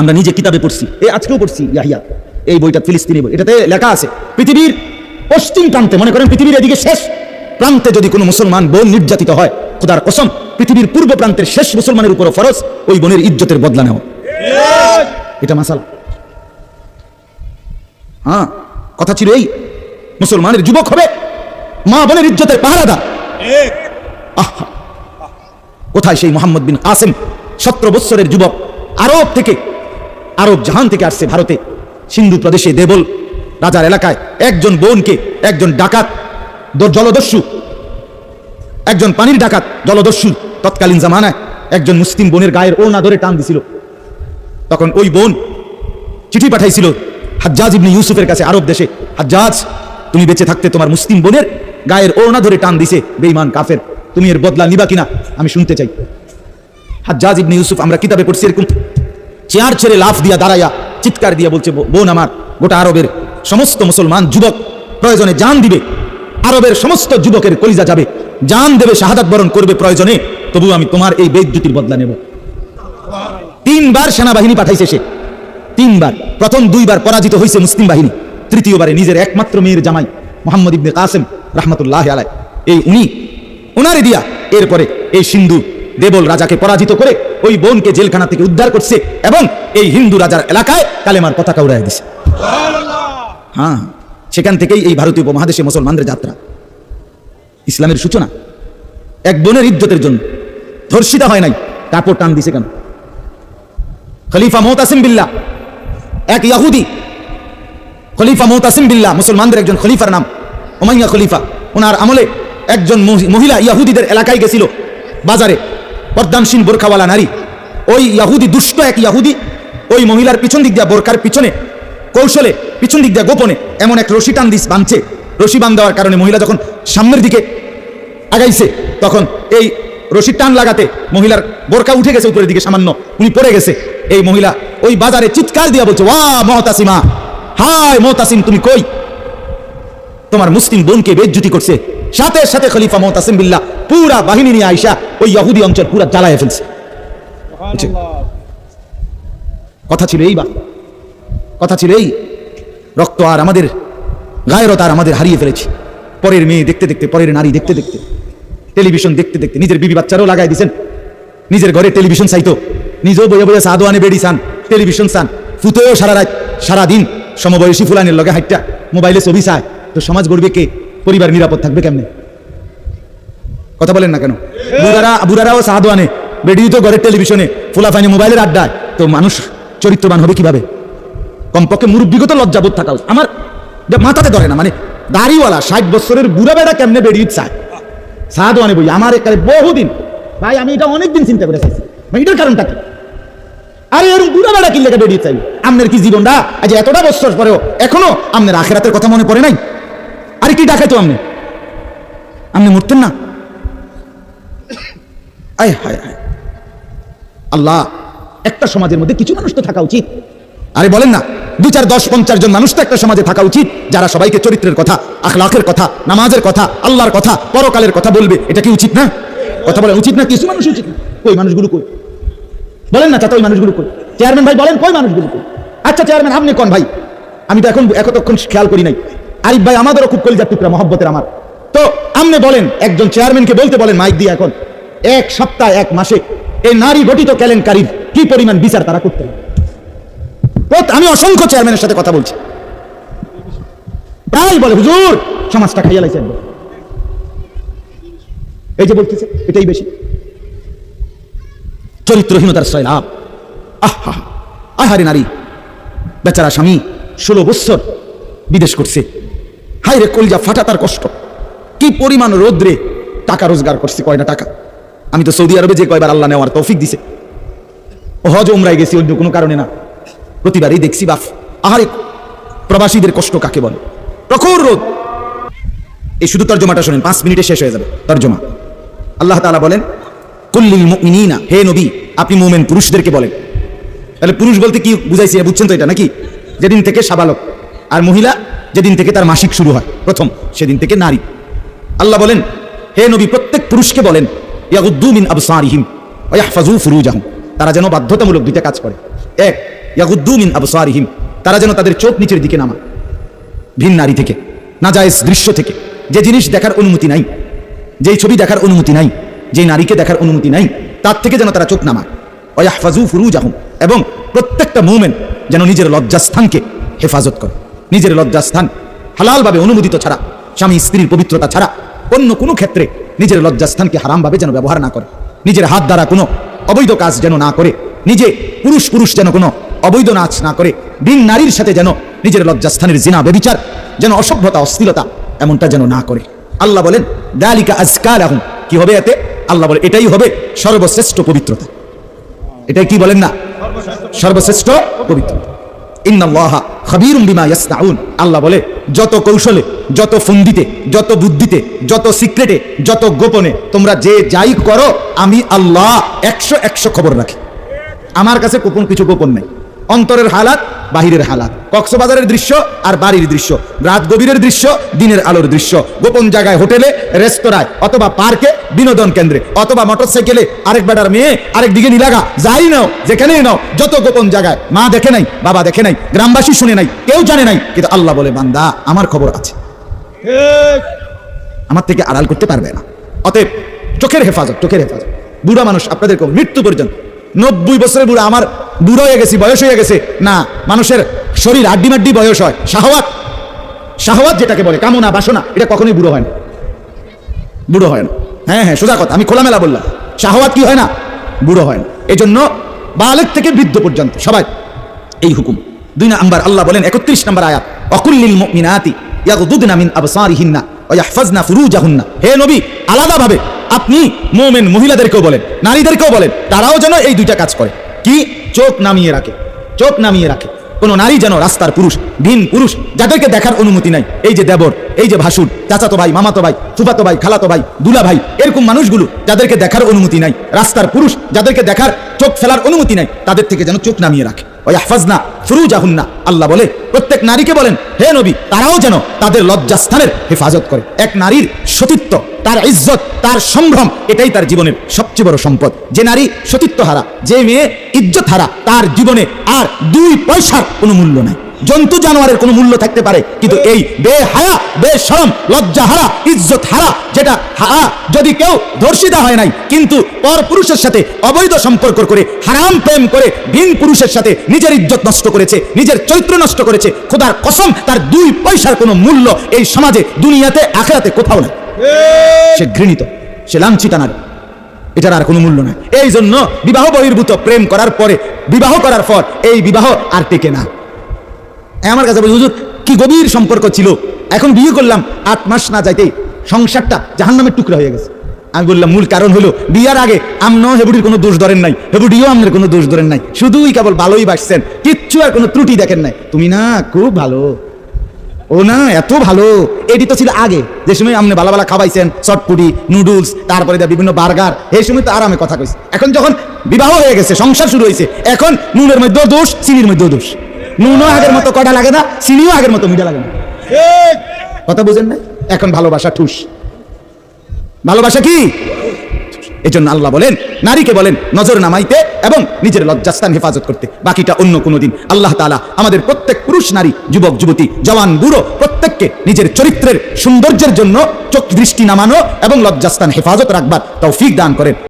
আমরা নিজে কিতাবে পড়ছি। এই আজকেও পড়ছি, ইয়াহিয়া। এই বইটা ফিলিস্তিনি বই। এটাতে লেখা আছে, পৃথিবীর পশ্চিম প্রান্তে, মনে করেন পৃথিবীর এদিকে শেষ প্রান্তে যদি কোনো মুসলমান বোন নির্যাতিত হয়, খোদার কসম, পৃথিবীর পূর্ব প্রান্তের শেষ মুসলমানের উপর ফরজ ওই বোনের ইজ্জতের বদলা নেওয়া। এটা মাসালা। হ্যাঁ কথা ছিল এই, মুসলমানের যুবক হবে, মা বোনের ইজ্জতের পাহারাদার। আহা, কোথায় সেই মোহাম্মদ বিন কাসেম, সতেরো বৎসরের যুবক আরব থেকে আরব জাহান থেকে আসছে ভারতে। সিন্ধু প্রদেশে দেবল রাজার এলাকায় একজন বোনকে, একজন ডাকাত জলদস্যু, একজন পানির ডাকাত, জলদস্যু তৎকালীন জামানায় একজন মুসলিম বোনের গায়ের ওড়না ধরে টান দিছিল। তখন ওই বোন চিঠি পাঠাইছিল, হাজ্জাজ ইবনে ইউসুফের কাছে আরব দেশে, হাজ্জাজ, তুমি বেঁচে থাকতে তোমার মুসলিম বোনের গায়ের ওড়না ধরে টান দিছে বেইমান কাফের, তুমি এর বদলা নিবা কিনা? আমি শুনতে চাই। হাজ্জাজ ইবনে ইউসুফ, আমরা কিতাবে পড়ছি এরকম চেয়ার ছেড়ে লাফ দিয়া দাঁড়াইয়া চিৎকার দিয়া বলছে বোন আমার, গোটা আরবের সমস্ত মুসলমান যুবক প্রয়োজনে জান দিবে। আরবের সমস্ত যুবকের কলিজা যাবে। জান দেবে, শাহাদাত বরণ করবে প্রয়োজনে। তবু আমি তোমার এই বেদ্যুতির বদলা নেব। তিনবার সেনাবাহিনী পাঠাইছে সে। তিনবার। প্রথম দুইবার পরাজিত হয়েছে মুসলিম বাহিনী। তৃতীয়বারে নিজের একমাত্র মেয়ের জামাই মোহাম্মদ ইবনে কাসেম রহমতুল্লাহ আলাই এই উনি ওনারে দিয়া এরপরে এই সিন্ধু দেবল রাজাকে পরাজিত করে ওই বোনকে জেলখানা থেকে উদ্ধার করছে এবং এই হিন্দু রাজার এলাকায় কালেমার পতাকা উড়াই দিছে। হ্যাঁ সেখান থেকেই এই ভারতীয় উপমহাদেশে মুসলমানদের যাত্রা। ইসলামের সূচনা। এক বোনের ইজ্জতের জন্য। ধর্ষিতা হয় নাই। কাপড় টান দিছে কেন? খলিফা মোহতাসিম বিল্লাহ, এক ইয়াহুদি। খলিফা মোহতাসিম বিল্লাহ, মুসলমানদের একজন খলিফার নাম। ওমাইয়া খলিফা। ওনার আমলে একজন মহিলা ইয়াহুদিদের এলাকায় গেছিল। বাজারে। পর্দানসীন বোরখাওয়ালা নারী। ওই ইয়াহুদি, দুষ্ট এক ইয়াহুদি, ওই মহিলার পিছন দিক দিয়া বোরকার পিছনে, কৌশলে পিছন দিক দিয়া গোপনে এমন এক রশি টান দিস বাঁধছে। রশি বান দেওয়ার কারণে মহিলা যখন সামনের দিকে আগাইছে, তখন এই রশি টান লাগাতে মহিলার বোরকা উঠে গেছে উপরের দিকে সামান্য, উনি পড়ে গেছে। এই মহিলা ওই বাজারে চিৎকার দিয়া বলছে, ওয়া মহতাসিমা, হায় মহতাসিম, তুমি কই? তোমার মুসলিম বোনকে বেজ্জুতি করছে। সাথে সাথে খলিফা মহতাসিম বিল্লাহ পুরা বাহিনী নিয়ে আইসা ওই ইহুদি অঞ্চল পুরা জ্বালায় ফেলছে। কথা ছিল এই বা। কথা ছিল এই। রক্ত আর আমাদের গায়রত আর আমাদের হারিয়ে ফেলেছি। পরের মেয়ে দেখতে দেখতে পরের নারী দেখতে দেখতে। টেলিভিশন দেখতে দেখতে নিজের বিবি বাচ্চারও লাগাই দিছেন। নিজের ঘরে টেলিভিশন চাইতো। নিজেও বইয়ে বইয়ে সাদো আনে বেড়ি চান টেলিভিশন চান। ফুতেও সারা রাত সারাদিন সমবয়সী ফুলানের লগে হাইটটা মোবাইলে ছবি চায়। তো সমাজ গড়বে কে? পরিবার নিরাপদ থাকবে কেমনে? কথা বলেন না কেন? বুড়ারা, বুড়ারাও সাহাদো আনে। বেডিও তো ঘরের টেলিভিশনে, ফুলাফানি মোবাইলের আড্ডায়। তো মানুষ চরিত্রবান হবে কীভাবে? কমপক্ষে মুরব্বিগত লজ্জাবোধ থাকা আমার মাথাতে ধরে না মানে দাড়িওয়ালা ষাট বছরের বুড়া বেড়া কেমনে বেরিয়ে চায় সাহাদো আনে বই আমার একালে বহুদিন ভাই, আমি এটা অনেকদিন চিন্তা করে চাইছি এটার কারণটা কি? আরে এরকম বুড়া বেড়া কিনলে বেরিয়ে চাই আপনার কি জীবনটা আজ এতটা বছর পরেও এখনও আপনার আখেরাতের কথা মনে পড়ে নাই? আরে কি ডাকাইতো আপনি? আপনি মরতেন না? আয়, হায় হায়। আল্লাহ, একটা সমাজের মধ্যে কিছু মানুষ তো থাকা উচিত। আরে বলেন না, দু চার দশ পঞ্চাশ জন মানুষ তো একটা সমাজে থাকা উচিত, যারা সবাইকে চরিত্রের কথা, আখলাখের কথা, নামাজের কথা, আল্লাহর কথা, পরকালের কথা বলবে। এটা কি উচিত না? কথা বলেন উচিত না? কিছু মানুষ উচিত না। কই মানুষগুলো কই? বলেন না চাচা, ওই মানুষগুলো কই? চেয়ারম্যান ভাই, বলেন, কই মানুষগুলো কই? আচ্ছা চেয়ারম্যান, আপনি কোন ভাই? আমি তো এখন এতক্ষণ খেয়াল করি নাই। আরিফ ভাই আমাদেরও খুব কলিজার টুকরা, মহব্বতের আমার। তো আপনি বলেন, একজন চেয়ারম্যানকে বলতে বলেন মাইক দিয়ে এখন। এক সপ্তাহ, এক মাসে এই নারী গঠিত কেলেঙ্কারির কি পরিমাণ বিচার তারা করতে আমি অসংখ্য চেয়ারম্যানের সাথে কথা বলছি। প্রায় বলে, হুজুর, সমাজটা খাইয়া লাইছে একদম এই যে বলতেছে, এটাই বেশি। চরিত্রহীনতার সয়লাভ আহা আহারে নারী। বেচারা স্বামী ষোলো বৎসর বিদেশ করছে। হাই রে কলজা ফাটা তার কষ্ট। কি পরিমাণ রোদ্রে টাকা রোজগার করছে কয়টা টাকা? আমি তো সৌদি আরবে যে কয়বার আল্লাহ নেওয়ার তৌফিক দিছে। হজ উমরায় গেছি অন্য কোনো কারণে না। প্রতিবারই দেখছি বাফ। আহারে, প্রবাসীদের কষ্ট কাকে বলে? প্রখর রোদ। এই শুধু তর্জমাটা শোনেন, পাঁচ মিনিটে শেষ হয়ে যাবে তর্জমা। আল্লাহ তাআলা বলেন, কুল্লিল মুমিনিনা, হে নবী, আপনি মুমেন পুরুষদেরকে বলেন। তাহলে পুরুষ বলতে কি বুঝাইছি বুঝছেন তো এটা নাকি? যেদিন থেকে সাবালক, আর মহিলা যেদিন থেকে তার মাসিক শুরু হয়, প্রথম সেদিন থেকে নারী। আল্লাহ বলেন, হে নবী, প্রত্যেক পুরুষকে বলেন, ইয়াগুদ্দু মিন আবসারিহিম ওয়া ইয়াহফাজু ফুরুজাহুম। তারা যেন বাধ্যতামূলক দুইটা কাজ করে। এক, ইয়াগুদ্দু মিন আবসারিহিম। তারা যেন তাদের চোখ নিচের দিকে নামা ভিন নারী থেকে, নাজায়েজ দৃশ্য থেকে। যে জিনিস দেখার অনুমতি নাই, যেই ছবি দেখার অনুমতি নাই, যেই নারীকে দেখার অনুমতি নাই, তার থেকে যেন তারা চোখ নামায়। ওয়াহফাজু ফুরুজ আহম এবং প্রত্যেকটা মুমেন্ট যেন নিজের লজ্জাস্থানকে হেফাজত করে। নিজের লজ্জাস্থান হালালভাবে অনুমোদিত ছাড়া, স্বামী স্ত্রীর পবিত্রতা ছাড়া অন্য কোনো ক্ষেত্রে নিজের লজ্জাস্থানকে হারামভাবে যেন ব্যবহার না করে। নিজের হাত দ্বারা কোনো অবৈধ কাজ যেন না করে, নিজে পুরুষ পুরুষ যেন কোনো অবৈধ নাচ না করে, বিন নারীর সাথে যেন নিজের লজ্জাস্থানের জিনা, বেবিচার, যেন অসভ্যতা অস্থিরতা এমনটা যেন না করে। আল্লাহ বলেন, দালিকা আজকাল এখন কি হবে এতে? আল্লাহ বলে, এটাই হবে সর্বশ্রেষ্ঠ পবিত্রতা। এটাই কি বলেন না? সর্বশ্রেষ্ঠ পবিত্র ইন্নাল্লাহা খাবীরুম বিমা ইয়াসনাউন। আল্লাহ বলে, যত কৌশলে, যত ফন্দিতে যত বুদ্ধিতে, যত সিক্রেটে, যত গোপনে তোমরা যে যাই করো, আমি আল্লাহ একশো একশো খবর রাখি। আমার কাছে কোপন কিছু গোপন নেই। অন্তরের হালাত বাহিরের হালাত। কক্সবাজারের দৃশ্য আর বাড়ির দৃশ্য। রাত গভীরের দৃশ্য, দিনের আলোর দৃশ্য। গোপন জায়গায় হোটেলে, রেস্তোরাঁয়, অথবা পার্কে, বিনোদন কেন্দ্রে, অথবা মোটরসাইকেলে আরেক বেটার মেয়ে আরেক দিকে নিলাগা যাই নাও, যেখানেই নাও, যত গোপন জায়গায়। মা দেখে নাই, বাবা দেখে নাই, গ্রামবাসী শুনে নাই, কেউ জানে নাই, কিন্তু আল্লাহ বলে, বান্দা, আমার খবর আছে। আমার থেকে আড়াল করতে পারবে না। অতএব, চোখের হেফাজত চোখের হেফাজত। বুড়া মানুষ আপনাদের মৃত্যু পর্যন্ত। নব্বই বছরের বুড়া আমার বুড়ো হয়ে গেছি, বয়স হয়ে গেছে। না, মানুষের শরীর আড্ডি মাড্ডি বয়স হয়। শাহওয়াত শাহওয়াত যেটাকে বলে, কামনা, বাসনা, এটা কখনোই বুড়ো হয় না। বুড়ো হয় না। হ্যাঁ হ্যাঁ সোজা কথা, আমি খোলামেলা বললাম। শাহওয়াত কি হয় না? বুড়ো হয় না। এই জন্য বালেক থেকে বৃদ্ধ পর্যন্ত, সবাই, এই হুকুম। দুই নাম্বার, আল্লাহ বলেন, একত্রিশ নম্বর আয়াত অকুল্লিল মিন ফুরুজাহুন্না। হে নবী, আলাদাভাবে আপনি মোমেন মহিলাদেরকেও বলেন, নারীদেরকেও বলেন, তারাও যেন এই দুইটা কাজ করে। কি? চোখ নামিয়ে রাখে, চোখ নামিয়ে রাখে। কোনো নারী যেন রাস্তার পুরুষ, ভিন পুরুষ, যাদেরকে দেখার অনুমতি নাই। এই যে দেবর, এই যে ভাসুর, চাচাতো ভাই, মামাতো ভাই, ফুফাতো ভাই, খালাতো ভাই, দুলা ভাই, এরকম মানুষগুলো যাদেরকে দেখার অনুমতি নাই। রাস্তার পুরুষ যাদেরকে দেখার চোখ ফেলার অনুমতি নাই, তাদের থেকে যেন চোখ নামিয়ে রাখে। ওই আহফাজনা ফুরুজাহুন্না, আল্লাহ বলে, প্রত্যেক নারীকে বলেন, হে নবী, তারাও যেন তাদের লজ্জাস্থানের হেফাজত করে। এক নারীর সতীত্ব তার ইজ্জত, তার সম্ভ্রম, এটাই তার জীবনের সবচেয়ে বড় সম্পদ। যে নারী সতীত্ব হারা যে মেয়ে ইজ্জত হারা তার জীবনে আর দুই পয়সার কোনো মূল্য নাই। জন্তু জানোয়ারের কোনো মূল্য থাকতে পারে, কিন্তু এই বেহায়া, বেশরম লজ্জা হারা ইজ্জত হারা যেটা হারা যদি কেউ ধর্ষিতা হয় নাই, কিন্তু পর পুরুষের সাথে অবৈধ সম্পর্ক করে, হারাম প্রেম করে, ভিন পুরুষের সাথে নিজের ইজ্জত নষ্ট করেছে, নিজের চরিত্র নষ্ট করেছে, খোদার কসম, তার দুই পয়সার কোনো মূল্য এই সমাজে, দুনিয়াতে, আখেরাতে কোথাও নেই। সে ঘৃণিত, সে লাঞ্ছিতা এটার আর কোনো মূল্য নাই। এই জন্য বিবাহ বহির্ভূত প্রেম করার পরে, বিবাহ করার পর এই বিবাহ আর টেকে না। আমার কাছে বলি হুজুর, কি গভীর সম্পর্ক ছিল। এখন বিয়ে করলাম, আট মাস না যাইতেই সংসারটা জাহান্নামের টুকরা হয়ে গেছে। আমি বললাম, মূল কারণ হলো বিয়ার আগে আমনও হেবুডির কোনো দোষ ধরেন নাই, হেবুডিও আমাদের কোনো দোষ ধরেন নাই। শুধুই কেবল ভালোই বাসছেন, কিচ্ছু আর কোনো ত্রুটি দেখেন নাই। তুমি না, খুব ভালো। ও না এত ভালো। এটি তো ছিল আগে। যে সময় আপনি ভালো ভালো খাওয়াইছেন চটপুটি নুডলস তারপরে বিভিন্ন বার্গার এই সময় তো আরামে কথা কইছে। এখন যখন বিবাহ হয়ে গেছে সংসার শুরু হয়েছে এখন নুনের মধ্যেও দোষ চিনির মধ্যেও দোষ। নুনও আগের মতো কটা লাগে না চিনিও আগের মতো মিঠা লাগে না। কথা বুঝেন না এখন ভালোবাসা ঠুস। ভালোবাসা কি? এই জন্য আল্লাহ বলেন, নারীকে বলেন নজর নামাইতে এবং নিজের লজ্জাস্থান হেফাজত করতে। বাকিটা অন্য কোনো দিন। আল্লাহ তালা আমাদের প্রত্যেক পুরুষ, নারী, যুবক, যুবতী, জওয়ান, বুড়ো প্রত্যেককে নিজের চরিত্রের সৌন্দর্যের জন্য চোখ দৃষ্টি নামানো এবং লজ্জাস্থান হেফাজত রাখবার তৌফিক দান করেন।